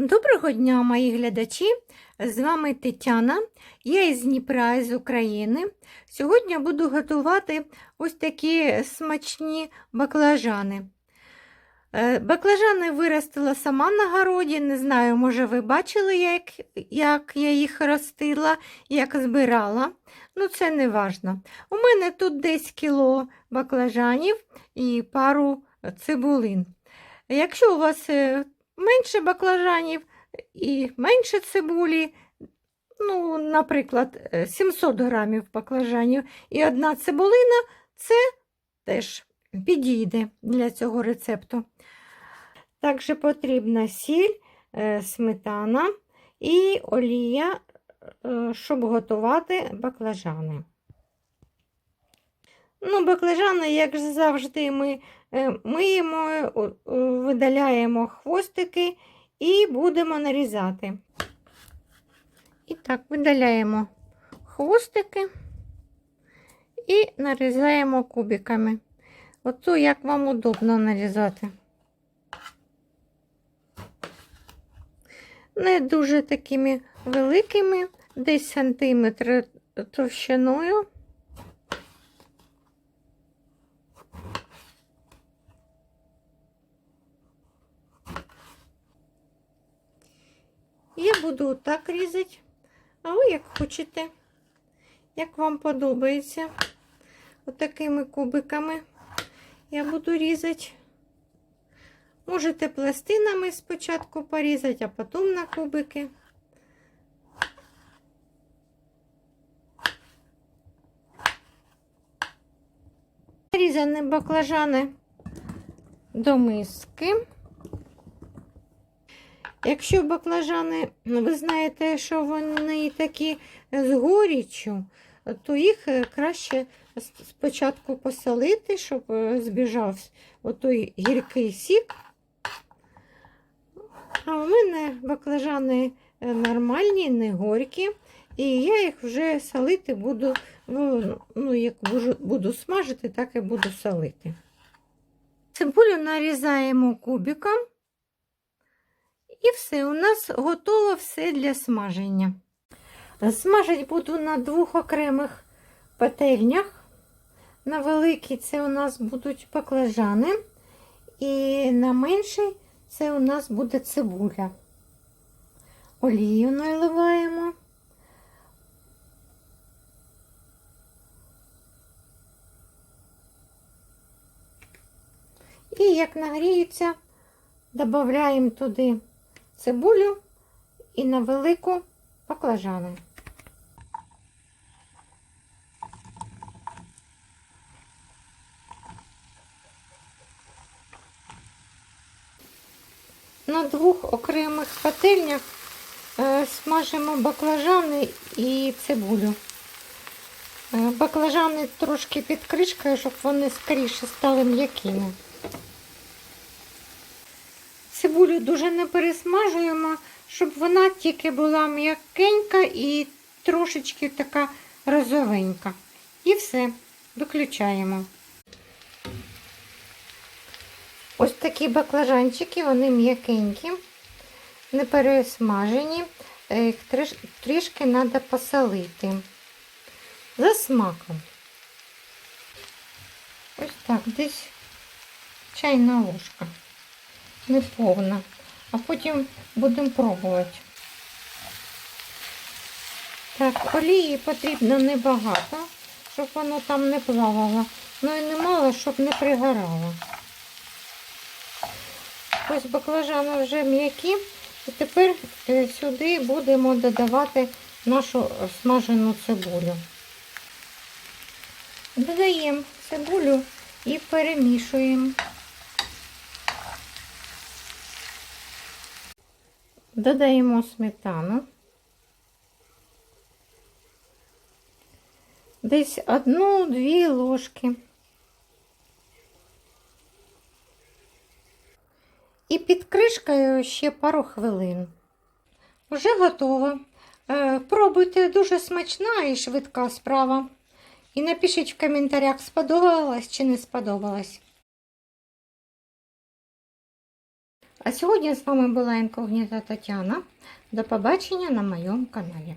Доброго дня, мої глядачі! З вами Тетяна, я із Дніпра, із України. Сьогодні буду готувати ось такі смачні баклажани. Е, Баклажани виростила сама на городі. Не знаю, може, ви бачили, як, як я їх ростила, як збирала. Ну, це не важно. У мене тут десь кіло баклажанів і пару цибулин. Якщо у вас е, менше баклажанів і менше цибулі, ну, наприклад, е, 700 грамів баклажанів і одна цибулина, це теж підійде для цього рецепту. Також потрібна сіль, е, сметана і олія, е, щоб готувати баклажани. Ну, баклажани, як завжди, ми е, миємо, видаляємо хвостики і будемо нарізати. І так, видаляємо хвостики і нарізаємо кубиками. Ото як вам удобно нарізати. Не дуже такими великими, десь сантиметр товщиною. Я буду так різати, а ви як хочете, як вам подобається. Отакими кубиками я буду різати. Можете пластинами спочатку порізати, а потім на кубики. Різані баклажани до миски. Якщо баклажани, ви знаєте, що вони такі з горіччю, то їх е, краще спочатку посолити, щоб е, збіжав отой гіркий сік. А у мене баклажани е, нормальні, не горькі, і я їх вже солити буду, ну, ну як буду смажити, так і буду солити. Цибулю нарізаємо кубиком. І все, у нас готово все для смаження. Смажити буду на двох окремих пательнях. На великій це у нас будуть баклажани, і на меншій це у нас буде цибуля. Олію наливаємо. І як нагріється, додаємо туди цибулю і на велику баклажани. На двох окремих пательнях е, смажимо баклажани і цибулю. Е, Баклажани трошки під кришкою, щоб вони скоріше стали м'якими. Цибулю дуже не пересмажуємо, щоб вона тільки була м'якенька і трошечки така розовенька. І все, виключаємо. Ось такі баклажанчики, вони м'якенькі, не пересмажені. Е, Їх трішки треба посолити. За смаком. Ось так, десь чайна ложка не повна, а потім будемо пробувати. Так, олії потрібно небагато, щоб воно там не плавало, ну і немало, щоб не пригорало. Ось баклажани вже м'які, і тепер е, сюди будемо додавати нашу смажену цибулю. Додаємо цибулю і перемішуємо. Додаємо сметану. Десь одну-дві ложки. І під кришкою ще пару хвилин. Вже готово. Е, Пробуйте дуже смачна і швидка справа. І напишіть в коментарях, сподобалось чи не сподобалось. А сьогодні з вами була інкогніта Тетяна. До побачення на моєму каналі.